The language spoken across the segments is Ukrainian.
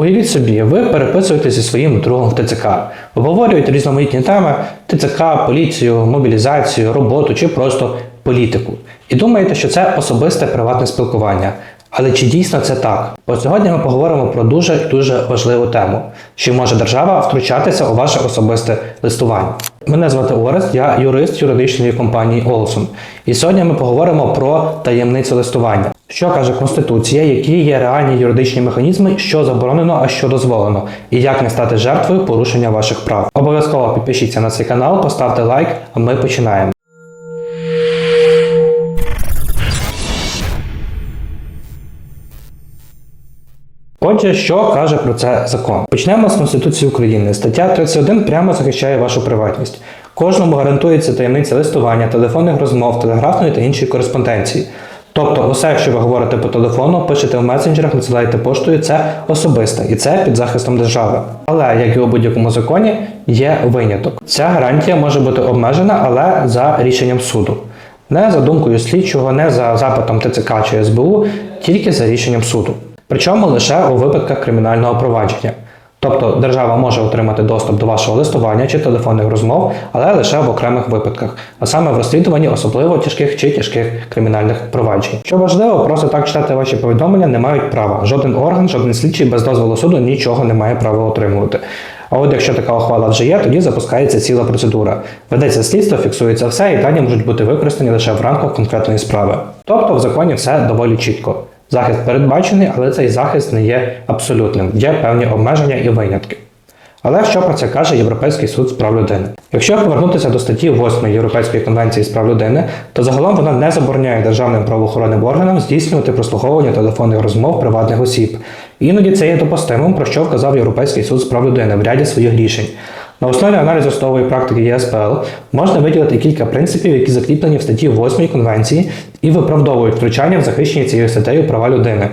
Уявіть собі, ви переписуєтеся зі своїм другом в ТЦК, обговорюють різноманітні теми ТЦК, поліцію, мобілізацію, роботу чи просто політику. І думаєте, що це особисте приватне спілкування. Але чи дійсно це так? Бо сьогодні ми поговоримо про дуже дуже важливу тему: чи може держава втручатися у ваше особисте листування? Мене звати Орест, я юрист юридичної компанії Олсон. І сьогодні ми поговоримо про таємницю листування. Що каже Конституція, які є реальні юридичні механізми, що заборонено, а що дозволено, і як не стати жертвою порушення ваших прав. Обов'язково підпишіться на цей канал, поставте лайк, а ми починаємо. Отже, що каже про це закон? Почнемо з Конституції України. Стаття 31 прямо захищає вашу приватність. Кожному гарантується таємниця листування, телефонних розмов, телеграфної та іншої кореспонденції. Тобто, усе, що ви говорите по телефону, пишете в месенджерах, надсилаєте поштою, це особисте і це під захистом держави. Але як і у будь-якому законі, є виняток. Ця гарантія може бути обмежена, але за рішенням суду. Не за думкою слідчого, не за запитом ТЦК чи СБУ, тільки за рішенням суду. Причому лише у випадках кримінального провадження. Тобто держава може отримати доступ до вашого листування чи телефонних розмов, але лише в окремих випадках, а саме в розслідуванні особливо тяжких чи тяжких кримінальних проваджень. Що важливо, просто так читати ваші повідомлення не мають права. Жоден орган, жоден слідчий без дозволу суду нічого не має права отримувати. А от якщо така ухвала вже є, тоді запускається ціла процедура. Ведеться слідство, фіксується все, і дані можуть бути використані лише в рамках конкретної справи. Тобто в законі все доволі чітко. Захист передбачений, але цей захист не є абсолютним. Є певні обмеження і винятки. Але що про це каже Європейський суд з прав людини? Якщо повернутися до статті 8 Європейської конвенції з прав людини, то загалом вона не забороняє державним правоохоронним органам здійснювати прослуховування телефонних розмов приватних осіб. Іноді це є допустимим, про що вказав Європейський суд з прав людини в ряді своїх рішень. На основі аналізу судової практики ЄСПЛ можна виділити кілька принципів, які закріплені в статті 8 Конвенції і виправдовують втручання в захищені цією статтею права людини.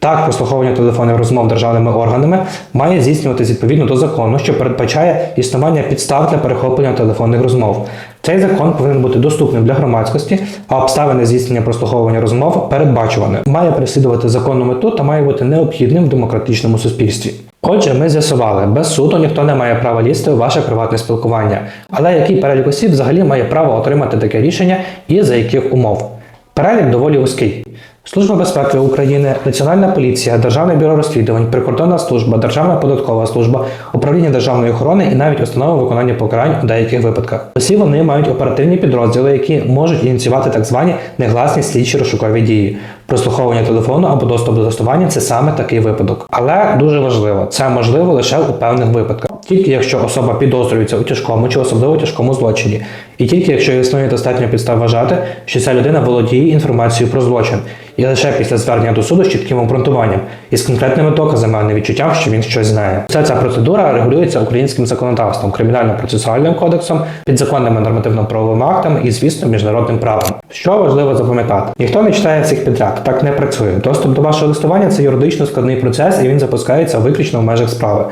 Так, прослуховування телефонних розмов державними органами має здійснюватися відповідно до закону, що передбачає існування підстав для перехоплення телефонних розмов. Цей закон повинен бути доступним для громадськості, а обставини здійснення прослуховування розмов передбачувані. Має переслідувати законну мету та має бути необхідним в демократичному суспільстві. Отже, ми з'ясували, без суду ніхто не має права лізти у ваше приватне спілкування. Але який перелік осіб взагалі має право отримати таке рішення і за яких умов? Перелік доволі вузький. Служба безпеки України, Національна поліція, Державне бюро розслідувань, Прикордонна служба, Державна податкова служба, управління державної охорони і навіть установи виконання покарань у деяких випадках. Усі вони мають оперативні підрозділи, які можуть ініціювати так звані негласні слідчі розшукові дії. Прослуховування телефону або доступ до листування це саме такий випадок. Але дуже важливо, це можливо лише у певних випадках. Тільки якщо особа підозрюється у тяжкому чи особливо тяжкому злочині, і тільки якщо існує достатньо підстав вважати, що ця людина володіє інформацією про злочин, і лише після звернення до суду з чітким обґрунтуванням і з конкретними доказами, а не відчуттям, що він щось знає. Вся ця процедура регулюється українським законодавством, кримінально-процесуальним кодексом, підзаконними нормативно-правовими актами і, звісно, міжнародним правом. Що важливо запам'ятати, ніхто не читає всіх підряд, так не працює. Доступ до вашого листування це юридично складний процес, і він запускається виключно в межах справи.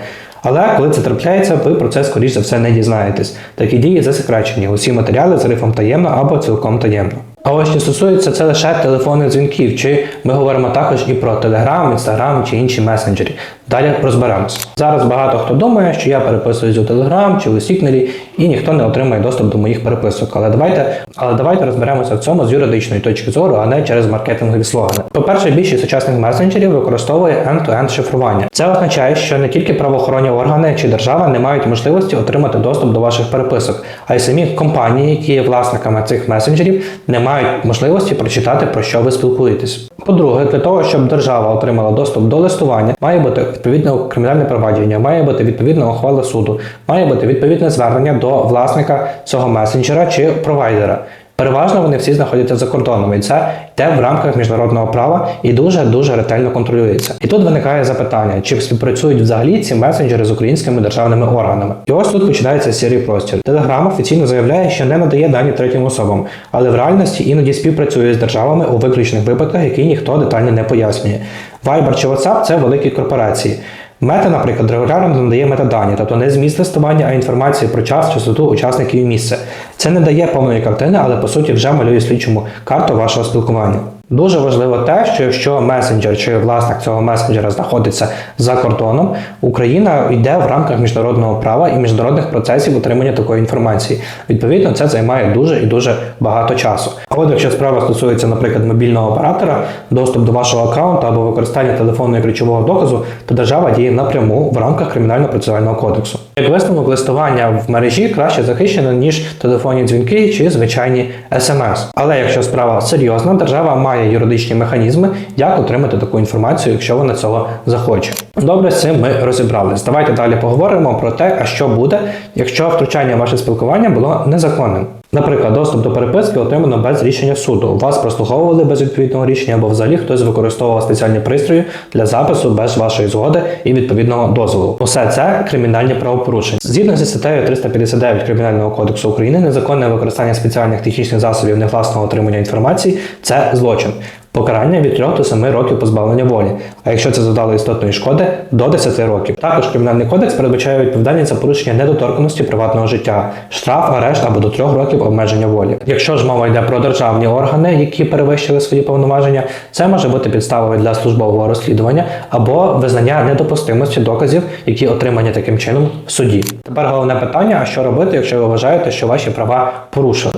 Але коли це трапляється, ви про це, скоріш за все, не дізнаєтесь. Такі дії засекречені. Усі матеріали з рифом таємно або цілком таємно. А ось що стосується це лише телефонних дзвінків, чи ми говоримо також і про Telegram, Instagram чи інші месенджери. Далі розберемось. Зараз багато хто думає, що я переписуюсь у Telegram чи у Signal, і ніхто не отримає доступ до моїх переписок. Але давайте, але давайте розберемося в цьому з юридичної точки зору, а не через маркетингові слогани. По-перше, більшість сучасних месенджерів використовує end-to-end шифрування. Це означає, що не тільки правоохоронні органи чи держава не мають можливості отримати доступ до ваших переписок, а й самі компанії, які є власниками цих месенджерів, не мають можливості прочитати про що ви спілкуєтесь. По-друге, для того, щоб держава отримала доступ до листування, має бути відповідне кримінальне провадження, має бути відповідна ухвала суду, має бути відповідне звернення до власника цього месенджера чи провайдера. Переважно вони всі знаходяться за кордоном, і це йде в рамках міжнародного права і дуже дуже ретельно контролюється. І тут виникає запитання, чи співпрацюють взагалі ці месенджери з українськими державними органами. І ось тут починається сірий простір. Телеграм офіційно заявляє, що не надає дані третім особам, але в реальності іноді співпрацює з державами у виключних випадках, які ніхто детально не пояснює. Viber чи WhatsApp – це великі корпорації. Мета, наприклад, регулярно надає метадані, тобто не зміст листування, а інформацію про час, частоту учасників і місце. Це не дає повної картини, але по суті вже малює слідчому карту вашого спілкування. Дуже важливо те, що якщо месенджер чи власник цього месенджера знаходиться за кордоном, Україна йде в рамках міжнародного права і міжнародних процесів отримання такої інформації. Відповідно, це займає дуже і дуже багато часу. От якщо справа стосується, наприклад, мобільного оператора, доступ до вашого аккаунту або використання телефонного і ключового доказу, то держава діє напряму в рамках кримінально-процесуального кодексу. Як висновок листування в мережі краще захищено ніж телефонні дзвінки чи звичайні смс. Але якщо справа серйозна, держава має юридичні механізми, як отримати таку інформацію, якщо вона цього захоче. Добре, з цим ми розібрались. Давайте далі поговоримо про те, а що буде, якщо втручання в ваше спілкування було незаконним. Наприклад, доступ до переписки отримано без рішення суду. Вас прослуховували без відповідного рішення, або взагалі хтось використовував спеціальні пристрої для запису без вашої згоди і відповідного дозволу. Усе це кримінальні правопорушення. Згідно зі статтею 359 Кримінального кодексу України, незаконне використання спеціальних технічних засобів невласного отримання інформації це злочин. Покарання від 3 до 7 років позбавлення волі. А якщо це завдало істотної шкоди, до 10 років. Також кримінальний кодекс передбачає відповідальність за порушення недоторканості приватного життя, штраф, арешт або до 3 років обмеження волі. Якщо ж мова йде про державні органи, які перевищили свої повноваження, це може бути підставою для службового розслідування або визнання недопустимості доказів, які отримані таким чином в суді. Тепер головне питання: а що робити, якщо ви вважаєте, що ваші права порушили?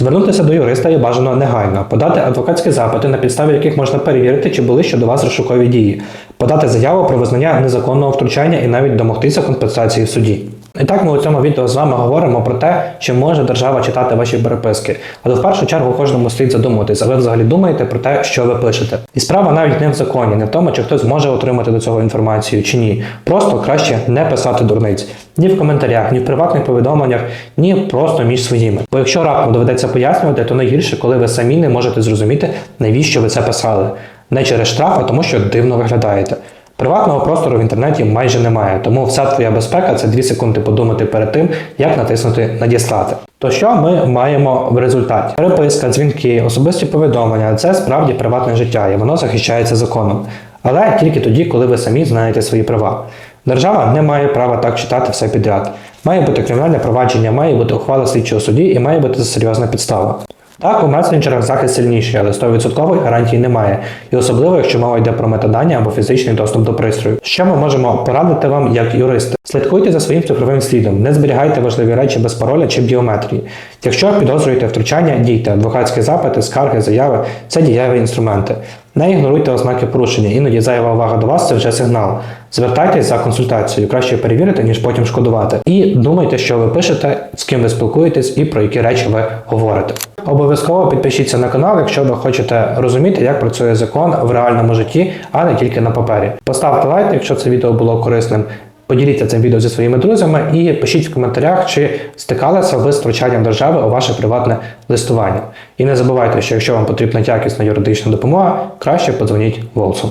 Звернутися до юриста є бажано негайно, подати адвокатські запити, на підставі яких можна перевірити, чи були щодо вас розшукові дії, подати заяву про визнання незаконного втручання і навіть домогтися компенсації в суді. І так ми у цьому відео з вами говоримо про те, чи може держава читати ваші переписки. Але в першу чергу кожному слід задуматись, а ви взагалі думаєте про те, що ви пишете. І справа навіть не в законі, не в тому, чи хтось зможе отримати до цього інформацію чи ні. Просто краще не писати дурниць ні в коментарях, ні в приватних повідомленнях, ні просто між своїми. Бо якщо раптом доведеться пояснювати, то найгірше, коли ви самі не можете зрозуміти, навіщо ви це писали. Не через штраф, а тому, що дивно виглядаєте. Приватного простору в інтернеті майже немає, тому вся твоя безпека це 2 секунди подумати перед тим, як натиснути Надіслати. То що ми маємо в результаті? Переписка, дзвінки, особисті повідомлення це справді приватне життя, і воно захищається законом. Але тільки тоді, коли ви самі знаєте свої права. Держава не має права так читати все підряд. Має бути кримінальне провадження, має бути ухвала слідчого судді і має бути серйозна підстава. Так, у месенджерах захист сильніший, але 100% гарантії немає. І особливо, якщо мова йде про метадані або фізичний доступ до пристрою. Що ми можемо порадити вам як юристи? Слідкуйте за своїм цифровим слідом, не зберігайте важливі речі без пароля чи біометрії. Якщо підозрюєте втручання, дійте, адвокатські запити, скарги, заяви це дієві інструменти. Не ігноруйте ознаки порушення, іноді зайва увага до вас це вже сигнал. Звертайтесь за консультацією, краще перевірити, ніж потім шкодувати. І думайте, що ви пишете, з ким ви спілкуєтесь і про які речі ви говорите. Обов'язково підпишіться на канал, якщо ви хочете розуміти, як працює закон в реальному житті, а не тільки на папері. Поставте лайк, якщо це відео було корисним. Поділіться цим відео зі своїми друзями і пишіть в коментарях, чи стикалися ви з втручанням держави у ваше приватне листування. І не забувайте, що якщо вам потрібна якісна юридична допомога, краще подзвоніть Волсу.